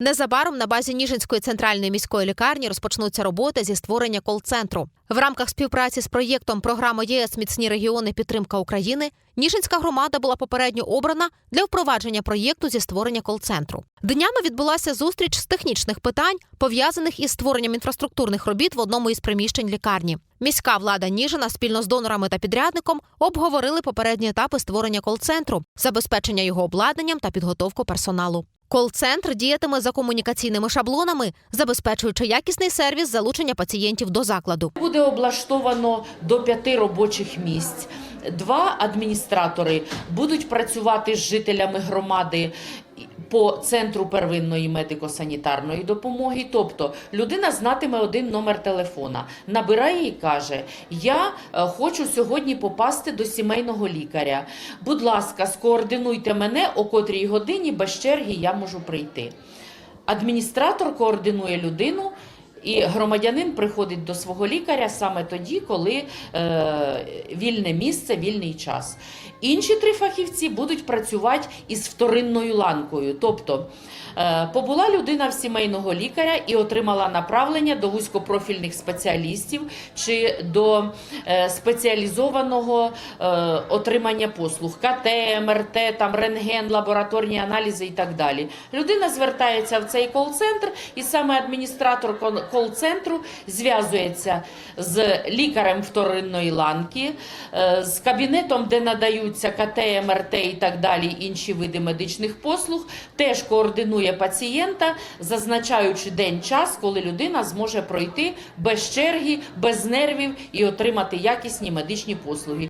Незабаром на базі Ніжинської центральної міської лікарні розпочнуться роботи зі створення кол-центру. В рамках співпраці з проєктом програми ЄС Міцні регіони підтримка України Ніжинська громада була попередньо обрана для впровадження проєкту зі створення кол-центру. Днями відбулася зустріч з технічних питань, пов'язаних із створенням інфраструктурних робіт в одному із приміщень лікарні. Міська влада Ніжина спільно з донорами та підрядником обговорили попередні етапи створення кол-центру, забезпечення його обладнанням та підготовку персоналу. Кол-центр діятиме за комунікаційними шаблонами, забезпечуючи якісний сервіс залучення пацієнтів до закладу. Буде облаштовано до п'яти робочих місць. Два адміністратори будуть працювати з жителями громади по центру первинної медико-санітарної допомоги. Тобто людина знатиме один номер телефона, набирає і каже: Я е, хочу сьогодні попасти до сімейного лікаря. Будь ласка, скоординуйте мене, о котрій годині без черги я можу прийти. Адміністратор координує людину. І громадянин приходить до свого лікаря саме тоді, коли е, вільне місце, вільний час. Інші три фахівці будуть працювати із вторинною ланкою. Тобто е, побула людина в сімейного лікаря і отримала направлення до вузькопрофільних спеціалістів чи до е, спеціалізованого е, отримання послуг КТ, МРТ, там рентген, лабораторні аналізи і так далі. Людина звертається в цей кол-центр, і саме адміністратор кон- кол-центру зв'язується з лікарем вторинної ланки, е, з кабінетом, де надаються КТ, МРТ і так далі, інші види медичних послуг, теж координує пацієнта, зазначаючи день час, коли людина зможе пройти без черги, без нервів і отримати якісні медичні послуги.